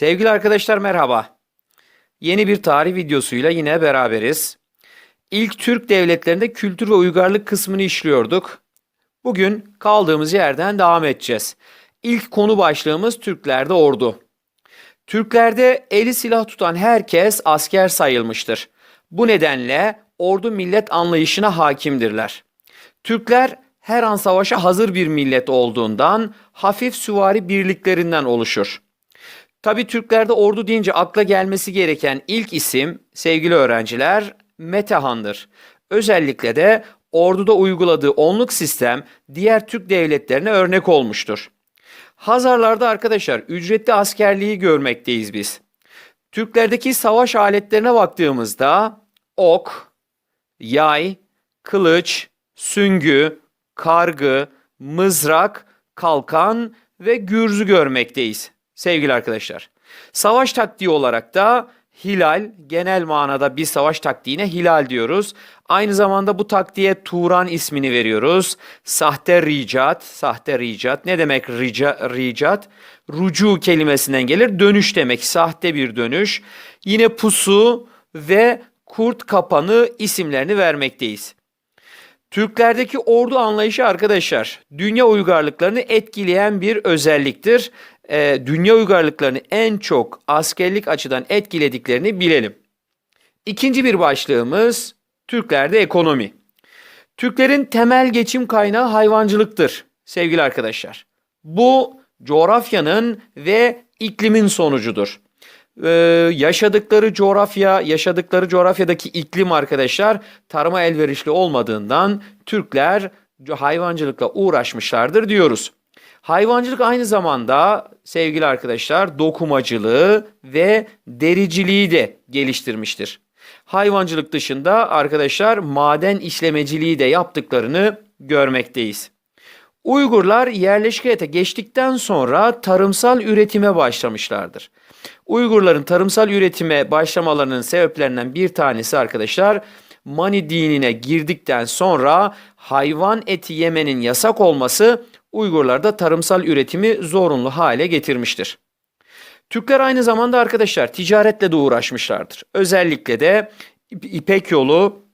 Sevgili arkadaşlar merhaba. Yeni bir tarih videosuyla yine beraberiz. İlk Türk devletlerinde kültür ve uygarlık kısmını işliyorduk. Bugün kaldığımız yerden devam edeceğiz. İlk konu başlığımız Türklerde ordu. Türklerde eli silah tutan herkes asker sayılmıştır. Bu nedenle ordu millet anlayışına hakimdirler. Türkler her an savaşa hazır bir millet olduğundan hafif süvari birliklerinden oluşur. Tabi Türklerde ordu deyince akla gelmesi gereken ilk isim sevgili öğrenciler Metehan'dır. Özellikle de orduda uyguladığı onluk sistem diğer Türk devletlerine örnek olmuştur. Hazarlarda arkadaşlar ücretli askerliği görmekteyiz biz. Türklerdeki savaş aletlerine baktığımızda ok, yay, kılıç, süngü, kargı, mızrak, kalkan ve gürzü görmekteyiz sevgili arkadaşlar. Savaş taktiği olarak da hilal genel manada bir savaş taktiğine hilal diyoruz. Aynı zamanda bu taktiğe Turan ismini veriyoruz. Sahte ricat, sahte ricat ne demek rica, ricat? Rucu kelimesinden gelir. Dönüş demek, sahte bir dönüş. Yine pusu ve kurt kapanı isimlerini vermekteyiz. Türklerdeki ordu anlayışı arkadaşlar dünya uygarlıklarını etkileyen bir özelliktir. Ee, dünya uygarlıklarını en çok askerlik açıdan etkilediklerini bilelim. İkinci bir başlığımız Türklerde ekonomi. Türklerin temel geçim kaynağı hayvancılıktır sevgili arkadaşlar. Bu coğrafyanın ve iklimin sonucudur. Ee, yaşadıkları coğrafya, yaşadıkları coğrafyadaki iklim arkadaşlar tarıma elverişli olmadığından Türkler hayvancılıkla uğraşmışlardır diyoruz. Hayvancılık aynı zamanda sevgili arkadaşlar dokumacılığı ve dericiliği de geliştirmiştir. Hayvancılık dışında arkadaşlar maden işlemeciliği de yaptıklarını görmekteyiz. Uygurlar yerleşik hayata geçtikten sonra tarımsal üretime başlamışlardır. Uygurların tarımsal üretime başlamalarının sebeplerinden bir tanesi arkadaşlar Mani dinine girdikten sonra hayvan eti yemenin yasak olması Uygurlarda tarımsal üretimi zorunlu hale getirmiştir. Türkler aynı zamanda arkadaşlar ticaretle de uğraşmışlardır. Özellikle de İpek yolu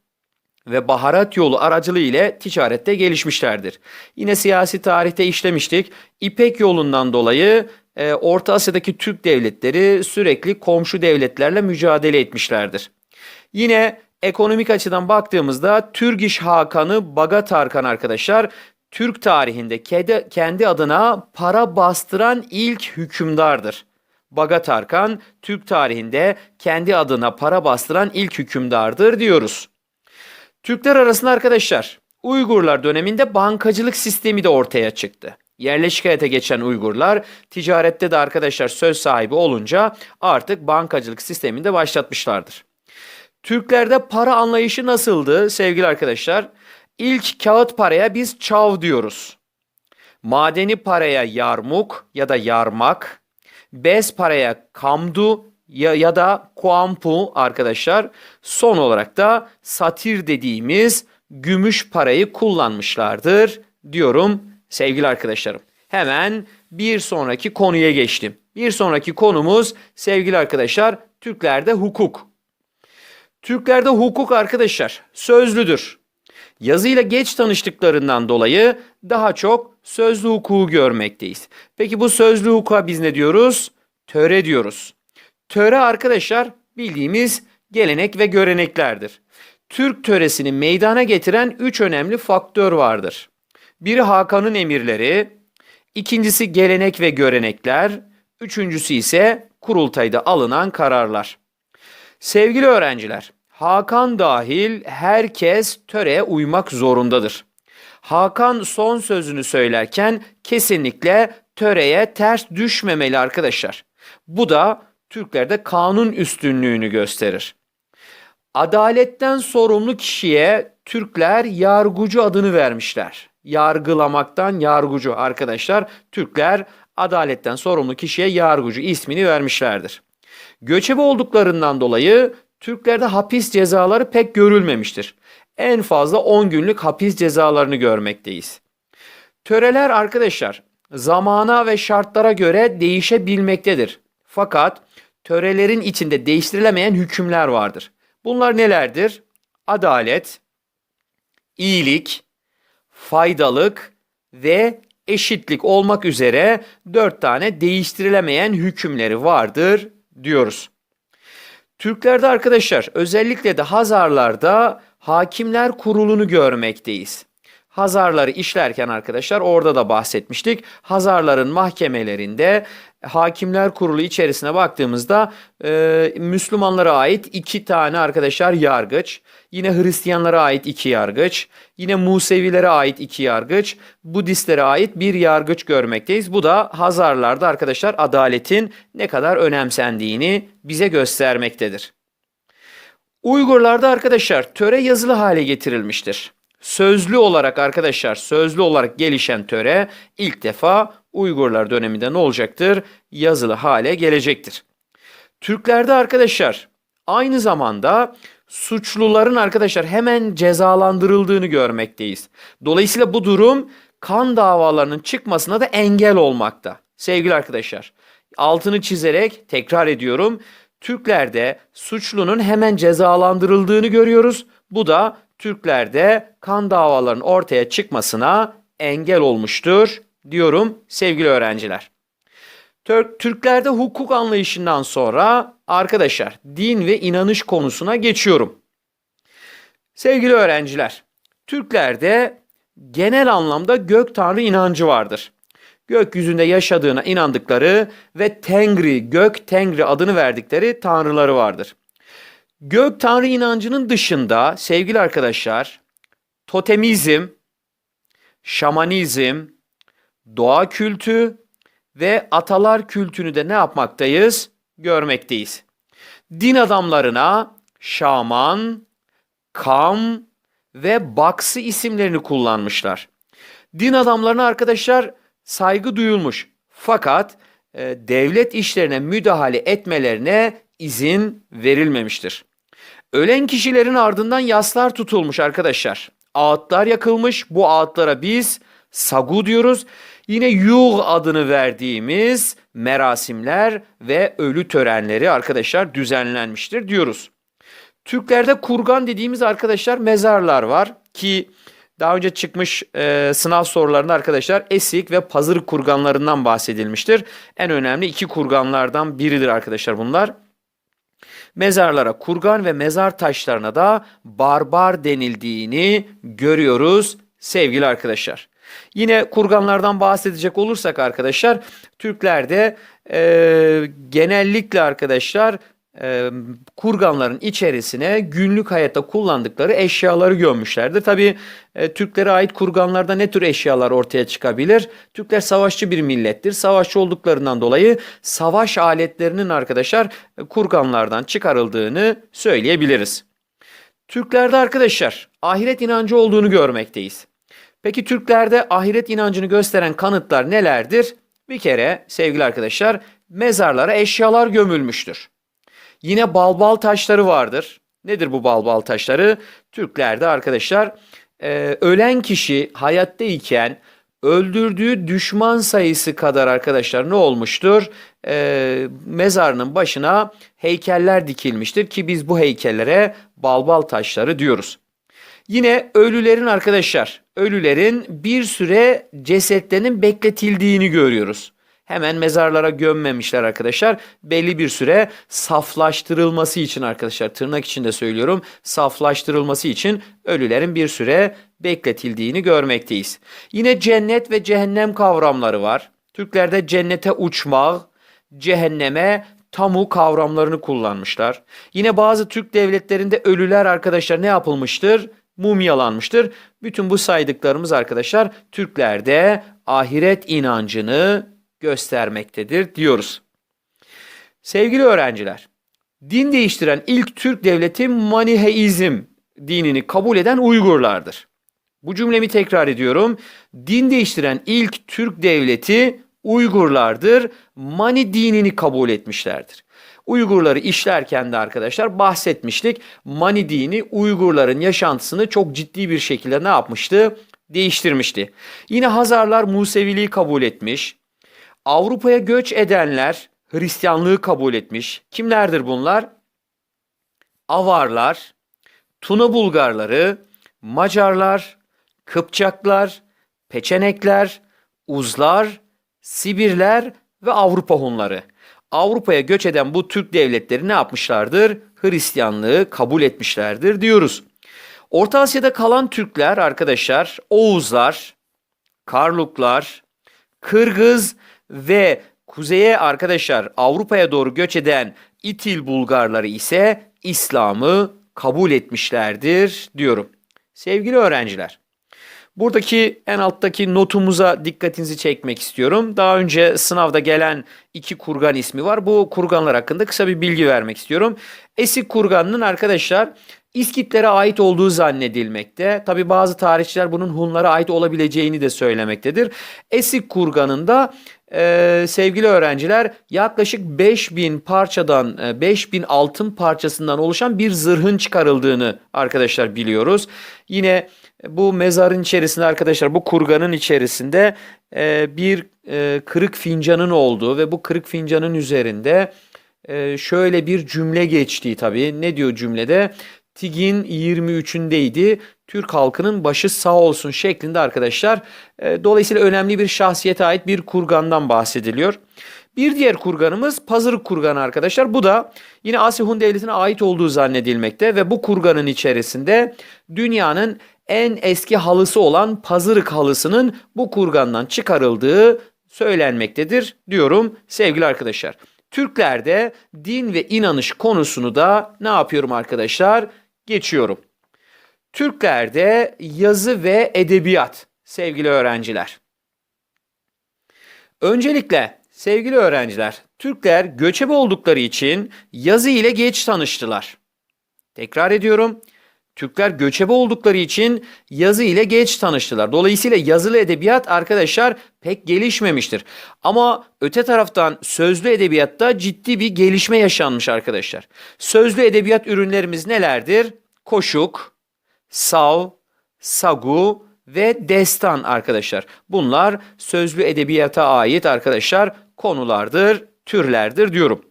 ve baharat yolu aracılığı ile ticarette gelişmişlerdir. Yine siyasi tarihte işlemiştik. İpek yolundan dolayı e, Orta Asya'daki Türk devletleri sürekli komşu devletlerle mücadele etmişlerdir. Yine ekonomik açıdan baktığımızda Türgiş Hakan'ı Bagat Tarkan arkadaşlar Türk tarihinde kendi, adına para bastıran ilk hükümdardır. Bagat Tarkan Türk tarihinde kendi adına para bastıran ilk hükümdardır diyoruz. Türkler arasında arkadaşlar Uygurlar döneminde bankacılık sistemi de ortaya çıktı. Yerleşik hayata geçen Uygurlar ticarette de arkadaşlar söz sahibi olunca artık bankacılık sistemini de başlatmışlardır. Türklerde para anlayışı nasıldı sevgili arkadaşlar? İlk kağıt paraya biz çav diyoruz. Madeni paraya yarmuk ya da yarmak, bez paraya kamdu ya, ya da kuampu arkadaşlar. Son olarak da satir dediğimiz gümüş parayı kullanmışlardır diyorum sevgili arkadaşlarım. Hemen bir sonraki konuya geçtim. Bir sonraki konumuz sevgili arkadaşlar Türklerde hukuk. Türklerde hukuk arkadaşlar sözlüdür. Yazıyla geç tanıştıklarından dolayı daha çok sözlü hukuku görmekteyiz. Peki bu sözlü hukuka biz ne diyoruz? Töre diyoruz. Töre arkadaşlar bildiğimiz gelenek ve göreneklerdir. Türk töresini meydana getiren üç önemli faktör vardır. Biri Hakan'ın emirleri, ikincisi gelenek ve görenekler, üçüncüsü ise kurultayda alınan kararlar. Sevgili öğrenciler, Hakan dahil herkes töreye uymak zorundadır. Hakan son sözünü söylerken kesinlikle töreye ters düşmemeli arkadaşlar. Bu da Türklerde kanun üstünlüğünü gösterir. Adaletten sorumlu kişiye Türkler yargucu adını vermişler. Yargılamaktan yargucu arkadaşlar. Türkler adaletten sorumlu kişiye yargucu ismini vermişlerdir. Göçebe olduklarından dolayı Türklerde hapis cezaları pek görülmemiştir. En fazla 10 günlük hapis cezalarını görmekteyiz. Töreler arkadaşlar zamana ve şartlara göre değişebilmektedir. Fakat törelerin içinde değiştirilemeyen hükümler vardır. Bunlar nelerdir? Adalet, iyilik, faydalık ve eşitlik olmak üzere dört tane değiştirilemeyen hükümleri vardır diyoruz. Türklerde arkadaşlar özellikle de Hazarlarda hakimler kurulunu görmekteyiz. Hazarları işlerken arkadaşlar orada da bahsetmiştik. Hazarların mahkemelerinde hakimler kurulu içerisine baktığımızda e, Müslümanlara ait iki tane arkadaşlar yargıç, yine Hristiyanlara ait iki yargıç, yine Musevilere ait iki yargıç, Budistlere ait bir yargıç görmekteyiz. Bu da Hazarlarda arkadaşlar adaletin ne kadar önemsendiğini bize göstermektedir. Uygurlarda arkadaşlar töre yazılı hale getirilmiştir. Sözlü olarak arkadaşlar sözlü olarak gelişen töre ilk defa Uygurlar döneminde ne olacaktır? Yazılı hale gelecektir. Türklerde arkadaşlar aynı zamanda suçluların arkadaşlar hemen cezalandırıldığını görmekteyiz. Dolayısıyla bu durum kan davalarının çıkmasına da engel olmakta. Sevgili arkadaşlar altını çizerek tekrar ediyorum. Türklerde suçlunun hemen cezalandırıldığını görüyoruz. Bu da Türklerde kan davalarının ortaya çıkmasına engel olmuştur diyorum sevgili öğrenciler. Türklerde hukuk anlayışından sonra arkadaşlar din ve inanış konusuna geçiyorum. Sevgili öğrenciler, Türklerde genel anlamda gök tanrı inancı vardır. Gökyüzünde yaşadığına inandıkları ve Tengri, gök Tengri adını verdikleri tanrıları vardır. Gök tanrı inancının dışında sevgili arkadaşlar totemizm, şamanizm, doğa kültü ve atalar kültünü de ne yapmaktayız? Görmekteyiz. Din adamlarına şaman, kam ve baksı isimlerini kullanmışlar. Din adamlarına arkadaşlar saygı duyulmuş. Fakat e, devlet işlerine müdahale etmelerine izin verilmemiştir. Ölen kişilerin ardından yaslar tutulmuş arkadaşlar. Ağıtlar yakılmış. Bu ağıtlara biz sagu diyoruz. Yine yuğ adını verdiğimiz merasimler ve ölü törenleri arkadaşlar düzenlenmiştir diyoruz. Türklerde kurgan dediğimiz arkadaşlar mezarlar var ki daha önce çıkmış e, sınav sorularında arkadaşlar Esik ve Pazır kurganlarından bahsedilmiştir. En önemli iki kurganlardan biridir arkadaşlar bunlar. Mezarlara kurgan ve mezar taşlarına da barbar denildiğini görüyoruz sevgili arkadaşlar. Yine kurganlardan bahsedecek olursak arkadaşlar Türklerde e, genellikle arkadaşlar kurganların içerisine günlük hayatta kullandıkları eşyaları gömmüşlerdir. Tabi e, Türklere ait kurganlarda ne tür eşyalar ortaya çıkabilir? Türkler savaşçı bir millettir. Savaşçı olduklarından dolayı savaş aletlerinin arkadaşlar e, kurganlardan çıkarıldığını söyleyebiliriz. Türklerde arkadaşlar ahiret inancı olduğunu görmekteyiz. Peki Türklerde ahiret inancını gösteren kanıtlar nelerdir? Bir kere sevgili arkadaşlar mezarlara eşyalar gömülmüştür. Yine balbal taşları vardır. Nedir bu balbal taşları? Türklerde arkadaşlar e, ölen kişi hayattayken öldürdüğü düşman sayısı kadar arkadaşlar ne olmuştur? E, mezarının başına heykeller dikilmiştir ki biz bu heykellere balbal taşları diyoruz. Yine ölülerin arkadaşlar, ölülerin bir süre cesetlerinin bekletildiğini görüyoruz. Hemen mezarlara gömmemişler arkadaşlar. Belli bir süre saflaştırılması için arkadaşlar tırnak içinde söylüyorum. Saflaştırılması için ölülerin bir süre bekletildiğini görmekteyiz. Yine cennet ve cehennem kavramları var. Türklerde cennete uçmak, cehenneme tamu kavramlarını kullanmışlar. Yine bazı Türk devletlerinde ölüler arkadaşlar ne yapılmıştır? Mumyalanmıştır. Bütün bu saydıklarımız arkadaşlar Türklerde ahiret inancını göstermektedir diyoruz. Sevgili öğrenciler, din değiştiren ilk Türk devleti Maniheizm dinini kabul eden Uygurlardır. Bu cümlemi tekrar ediyorum. Din değiştiren ilk Türk devleti Uygurlardır. Mani dinini kabul etmişlerdir. Uygurları işlerken de arkadaşlar bahsetmiştik. Mani dini Uygurların yaşantısını çok ciddi bir şekilde ne yapmıştı? Değiştirmişti. Yine Hazarlar Museviliği kabul etmiş. Avrupa'ya göç edenler Hristiyanlığı kabul etmiş. Kimlerdir bunlar? Avarlar, Tuna Bulgarları, Macarlar, Kıpçaklar, Peçenekler, Uzlar, Sibirler ve Avrupa Hunları. Avrupa'ya göç eden bu Türk devletleri ne yapmışlardır? Hristiyanlığı kabul etmişlerdir diyoruz. Orta Asya'da kalan Türkler arkadaşlar Oğuzlar, Karluklar, Kırgız ve kuzeye arkadaşlar Avrupa'ya doğru göç eden İtil Bulgarları ise İslam'ı kabul etmişlerdir diyorum. Sevgili öğrenciler, buradaki en alttaki notumuza dikkatinizi çekmek istiyorum. Daha önce sınavda gelen iki kurgan ismi var. Bu kurganlar hakkında kısa bir bilgi vermek istiyorum. Esik kurganının arkadaşlar İskitlere ait olduğu zannedilmekte. Tabi bazı tarihçiler bunun Hunlara ait olabileceğini de söylemektedir. Esik kurganında e, sevgili öğrenciler yaklaşık 5000 parçadan e, 5000 altın parçasından oluşan bir zırhın çıkarıldığını arkadaşlar biliyoruz. Yine bu mezarın içerisinde arkadaşlar bu kurganın içerisinde e, bir e, kırık fincanın olduğu ve bu kırık fincanın üzerinde e, şöyle bir cümle geçtiği tabii. Ne diyor cümlede? Tigin 23'ündeydi. Türk halkının başı sağ olsun şeklinde arkadaşlar. E, dolayısıyla önemli bir şahsiyete ait bir kurgandan bahsediliyor. Bir diğer kurganımız Pazırık kurganı arkadaşlar. Bu da yine Asya Hun Devleti'ne ait olduğu zannedilmekte ve bu kurganın içerisinde dünyanın en eski halısı olan Pazırık halısının bu kurgandan çıkarıldığı söylenmektedir diyorum sevgili arkadaşlar. Türklerde din ve inanış konusunu da ne yapıyorum arkadaşlar? Geçiyorum. Türklerde yazı ve edebiyat sevgili öğrenciler. Öncelikle sevgili öğrenciler, Türkler göçebe oldukları için yazı ile geç tanıştılar. Tekrar ediyorum. Türkler göçebe oldukları için yazı ile geç tanıştılar. Dolayısıyla yazılı edebiyat arkadaşlar pek gelişmemiştir. Ama öte taraftan sözlü edebiyatta ciddi bir gelişme yaşanmış arkadaşlar. Sözlü edebiyat ürünlerimiz nelerdir? Koşuk, sav, sagu ve destan arkadaşlar. Bunlar sözlü edebiyata ait arkadaşlar konulardır, türlerdir diyorum.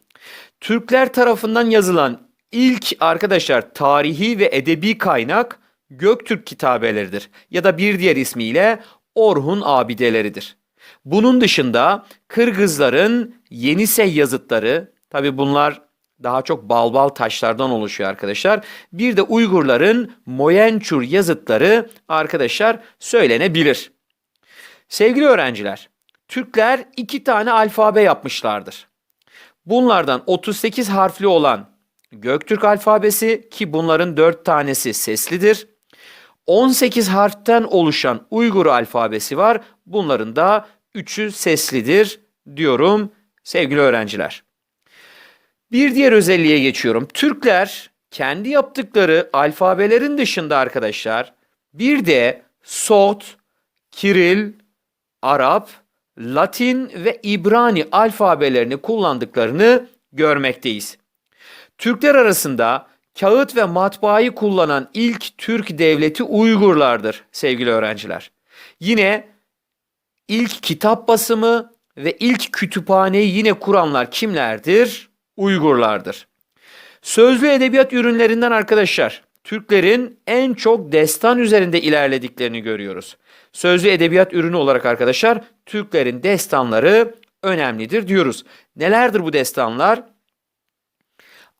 Türkler tarafından yazılan ilk arkadaşlar tarihi ve edebi kaynak Göktürk kitabeleridir ya da bir diğer ismiyle Orhun abideleridir. Bunun dışında Kırgızların Yenisey yazıtları, tabi bunlar daha çok balbal taşlardan oluşuyor arkadaşlar. Bir de Uygurların Moyençur yazıtları arkadaşlar söylenebilir. Sevgili öğrenciler, Türkler iki tane alfabe yapmışlardır. Bunlardan 38 harfli olan Göktürk alfabesi ki bunların 4 tanesi seslidir. 18 harften oluşan Uygur alfabesi var. Bunların da 3'ü seslidir diyorum sevgili öğrenciler. Bir diğer özelliğe geçiyorum. Türkler kendi yaptıkları alfabelerin dışında arkadaşlar bir de Sot, Kiril, Arap, Latin ve İbrani alfabelerini kullandıklarını görmekteyiz. Türkler arasında kağıt ve matbaayı kullanan ilk Türk devleti Uygurlardır sevgili öğrenciler. Yine ilk kitap basımı ve ilk kütüphaneyi yine kuranlar kimlerdir? Uygurlardır. Sözlü edebiyat ürünlerinden arkadaşlar Türklerin en çok destan üzerinde ilerlediklerini görüyoruz. Sözlü edebiyat ürünü olarak arkadaşlar Türklerin destanları önemlidir diyoruz. Nelerdir bu destanlar?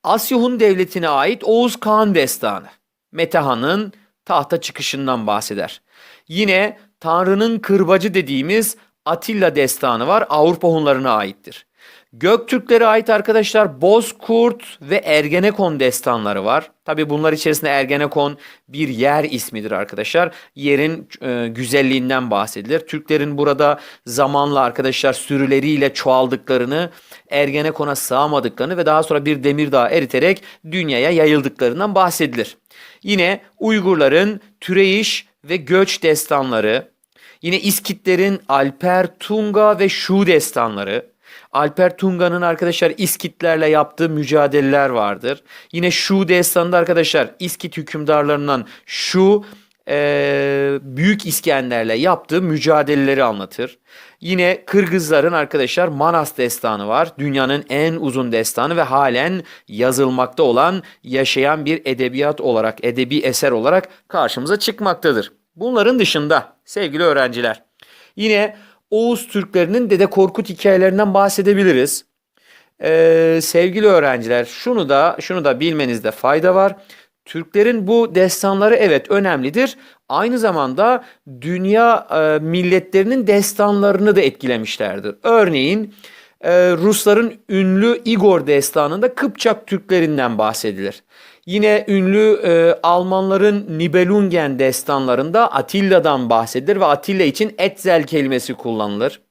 Asya Hun Devleti'ne ait Oğuz Kağan Destanı. Metehan'ın tahta çıkışından bahseder. Yine Tanrı'nın kırbacı dediğimiz Atilla destanı var. Avrupa Hunlarına aittir. Göktürklere ait arkadaşlar Bozkurt ve Ergenekon destanları var. Tabi bunlar içerisinde Ergenekon bir yer ismidir arkadaşlar. Yerin e, güzelliğinden bahsedilir. Türklerin burada zamanla arkadaşlar sürüleriyle çoğaldıklarını, Ergenekon'a sığamadıklarını ve daha sonra bir demir dağı eriterek dünyaya yayıldıklarından bahsedilir. Yine Uygurların Türeyiş ve Göç destanları, yine İskitlerin Alper, Tunga ve Şu destanları, Alper Tunga'nın arkadaşlar İskitlerle yaptığı mücadeleler vardır. Yine Şu destanında arkadaşlar İskit hükümdarlarından Şu e, Büyük İskender'le yaptığı mücadeleleri anlatır. Yine Kırgızların arkadaşlar Manas destanı var. Dünyanın en uzun destanı ve halen yazılmakta olan, yaşayan bir edebiyat olarak, edebi eser olarak karşımıza çıkmaktadır. Bunların dışında sevgili öğrenciler, yine Oğuz Türklerinin Dede Korkut hikayelerinden bahsedebiliriz. Ee, sevgili öğrenciler, şunu da şunu da bilmenizde fayda var. Türklerin bu destanları evet önemlidir. Aynı zamanda dünya e, milletlerinin destanlarını da etkilemişlerdir. Örneğin e, Rusların ünlü Igor destanında Kıpçak Türklerinden bahsedilir. Yine ünlü e, Almanların Nibelungen destanlarında Atilla'dan bahsedilir ve Atilla için Etzel kelimesi kullanılır.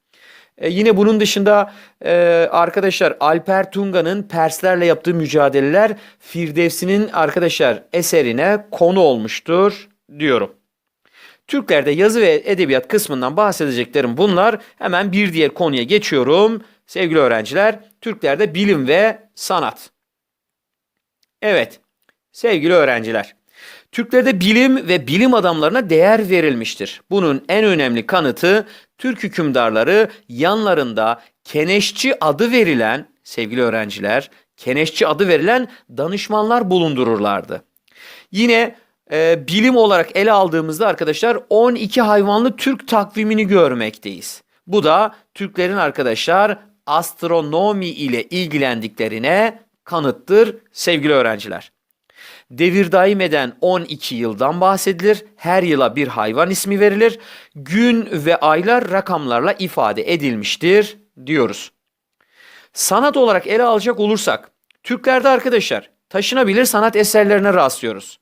E, yine bunun dışında e, arkadaşlar Alper Tunga'nın Perslerle yaptığı mücadeleler Firdevsi'nin arkadaşlar eserine konu olmuştur diyorum. Türklerde yazı ve edebiyat kısmından bahsedeceklerim bunlar. Hemen bir diğer konuya geçiyorum. Sevgili öğrenciler, Türklerde bilim ve sanat. Evet, sevgili öğrenciler. Türklerde bilim ve bilim adamlarına değer verilmiştir. Bunun en önemli kanıtı Türk hükümdarları yanlarında keneşçi adı verilen sevgili öğrenciler, keneşçi adı verilen danışmanlar bulundururlardı. Yine e, bilim olarak ele aldığımızda arkadaşlar 12 hayvanlı Türk takvimini görmekteyiz. Bu da Türklerin arkadaşlar astronomi ile ilgilendiklerine kanıttır sevgili öğrenciler. Devir daim eden 12 yıldan bahsedilir. Her yıla bir hayvan ismi verilir. Gün ve aylar rakamlarla ifade edilmiştir diyoruz. Sanat olarak ele alacak olursak Türklerde arkadaşlar taşınabilir sanat eserlerine rastlıyoruz.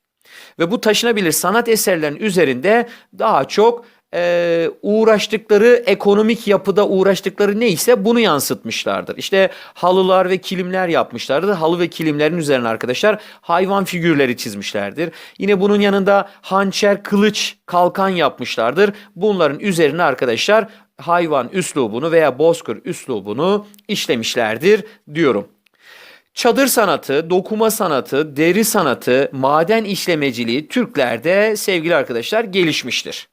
Ve bu taşınabilir sanat eserlerinin üzerinde daha çok e, uğraştıkları ekonomik yapıda uğraştıkları neyse bunu yansıtmışlardır. İşte halılar ve kilimler yapmışlardır. Halı ve kilimlerin üzerine arkadaşlar hayvan figürleri çizmişlerdir. Yine bunun yanında hançer, kılıç, kalkan yapmışlardır. Bunların üzerine arkadaşlar hayvan üslubunu veya bozkır üslubunu işlemişlerdir diyorum. Çadır sanatı, dokuma sanatı, deri sanatı, maden işlemeciliği Türklerde sevgili arkadaşlar gelişmiştir.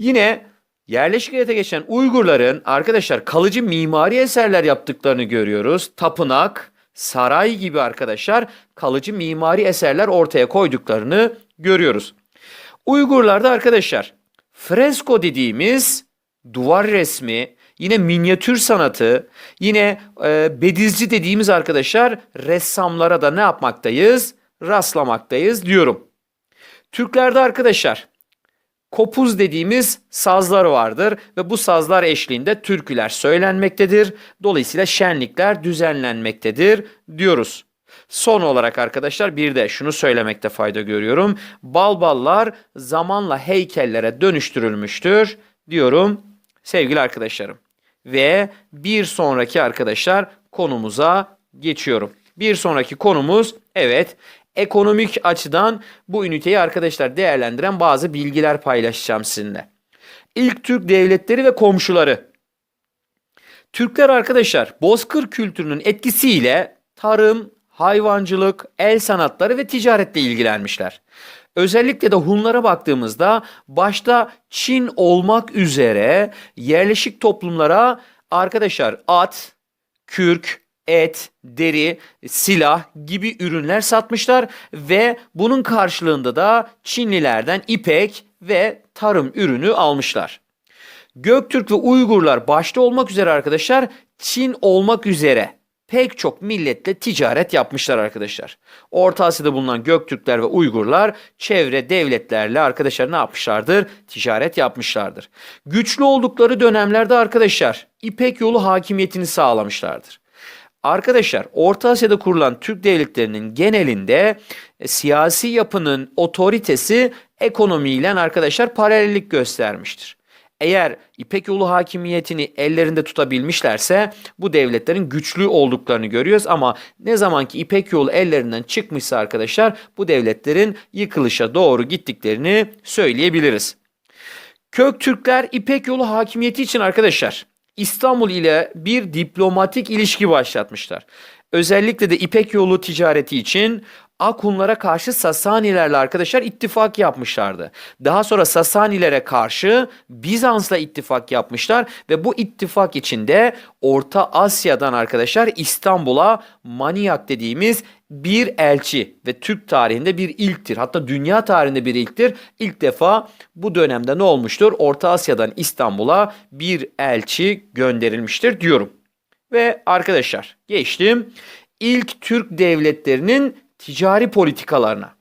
Yine yerleşik hayata geçen Uygurların arkadaşlar kalıcı mimari eserler yaptıklarını görüyoruz. Tapınak, saray gibi arkadaşlar kalıcı mimari eserler ortaya koyduklarını görüyoruz. Uygurlarda arkadaşlar fresko dediğimiz duvar resmi, yine minyatür sanatı, yine e, bedizci dediğimiz arkadaşlar ressamlara da ne yapmaktayız? Rastlamaktayız diyorum. Türklerde arkadaşlar kopuz dediğimiz sazlar vardır ve bu sazlar eşliğinde türküler söylenmektedir. Dolayısıyla şenlikler düzenlenmektedir diyoruz. Son olarak arkadaşlar bir de şunu söylemekte fayda görüyorum. Balballar zamanla heykellere dönüştürülmüştür diyorum sevgili arkadaşlarım. Ve bir sonraki arkadaşlar konumuza geçiyorum. Bir sonraki konumuz evet ekonomik açıdan bu üniteyi arkadaşlar değerlendiren bazı bilgiler paylaşacağım sizinle. İlk Türk devletleri ve komşuları. Türkler arkadaşlar bozkır kültürünün etkisiyle tarım, hayvancılık, el sanatları ve ticaretle ilgilenmişler. Özellikle de Hunlara baktığımızda başta Çin olmak üzere yerleşik toplumlara arkadaşlar at, kürk, et, deri, silah gibi ürünler satmışlar ve bunun karşılığında da Çinlilerden ipek ve tarım ürünü almışlar. Göktürk ve Uygurlar başta olmak üzere arkadaşlar Çin olmak üzere pek çok milletle ticaret yapmışlar arkadaşlar. Orta Asya'da bulunan Göktürkler ve Uygurlar çevre devletlerle arkadaşlar ne yapmışlardır? Ticaret yapmışlardır. Güçlü oldukları dönemlerde arkadaşlar İpek yolu hakimiyetini sağlamışlardır. Arkadaşlar Orta Asya'da kurulan Türk devletlerinin genelinde e, siyasi yapının otoritesi ekonomiyle arkadaşlar paralellik göstermiştir. Eğer İpek yolu hakimiyetini ellerinde tutabilmişlerse bu devletlerin güçlü olduklarını görüyoruz ama ne zaman ki İpek yolu ellerinden çıkmışsa arkadaşlar bu devletlerin yıkılışa doğru gittiklerini söyleyebiliriz. Köktürkler İpek yolu hakimiyeti için arkadaşlar İstanbul ile bir diplomatik ilişki başlatmışlar. Özellikle de İpek yolu ticareti için Akunlara karşı Sasanilerle arkadaşlar ittifak yapmışlardı. Daha sonra Sasanilere karşı Bizans'la ittifak yapmışlar ve bu ittifak içinde Orta Asya'dan arkadaşlar İstanbul'a Maniak dediğimiz bir elçi ve Türk tarihinde bir ilktir. Hatta dünya tarihinde bir ilktir. İlk defa bu dönemde ne olmuştur? Orta Asya'dan İstanbul'a bir elçi gönderilmiştir diyorum. Ve arkadaşlar geçtim ilk Türk devletlerinin ticari politikalarına.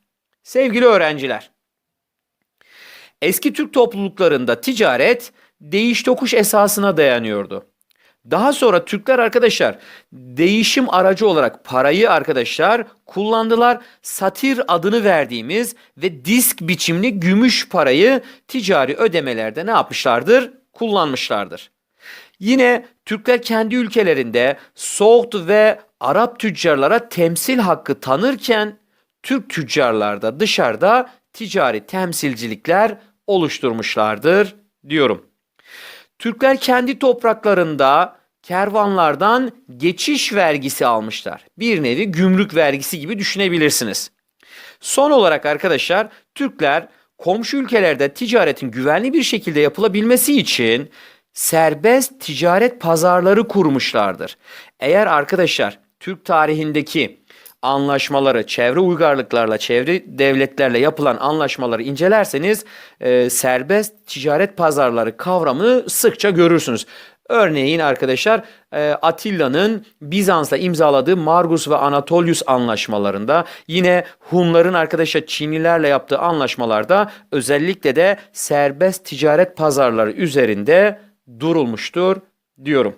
Sevgili öğrenciler, eski Türk topluluklarında ticaret değiş tokuş esasına dayanıyordu. Daha sonra Türkler arkadaşlar değişim aracı olarak parayı arkadaşlar kullandılar. Satir adını verdiğimiz ve disk biçimli gümüş parayı ticari ödemelerde ne yapmışlardır? Kullanmışlardır. Yine Türkler kendi ülkelerinde Soğut ve Arap tüccarlara temsil hakkı tanırken Türk tüccarlar da dışarıda ticari temsilcilikler oluşturmuşlardır diyorum. Türkler kendi topraklarında kervanlardan geçiş vergisi almışlar. Bir nevi gümrük vergisi gibi düşünebilirsiniz. Son olarak arkadaşlar Türkler komşu ülkelerde ticaretin güvenli bir şekilde yapılabilmesi için serbest ticaret pazarları kurmuşlardır. Eğer arkadaşlar Türk tarihindeki anlaşmaları, çevre uygarlıklarla, çevre devletlerle yapılan anlaşmaları incelerseniz e, serbest ticaret pazarları kavramını sıkça görürsünüz. Örneğin arkadaşlar e, Atilla'nın Bizans'la imzaladığı Margus ve Anatolius anlaşmalarında yine Hunların arkadaşlar Çinlilerle yaptığı anlaşmalarda özellikle de serbest ticaret pazarları üzerinde durulmuştur diyorum.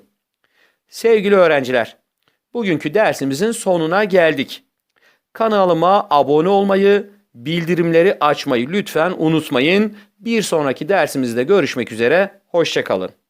Sevgili öğrenciler, bugünkü dersimizin sonuna geldik. Kanalıma abone olmayı, bildirimleri açmayı lütfen unutmayın. Bir sonraki dersimizde görüşmek üzere, hoşçakalın.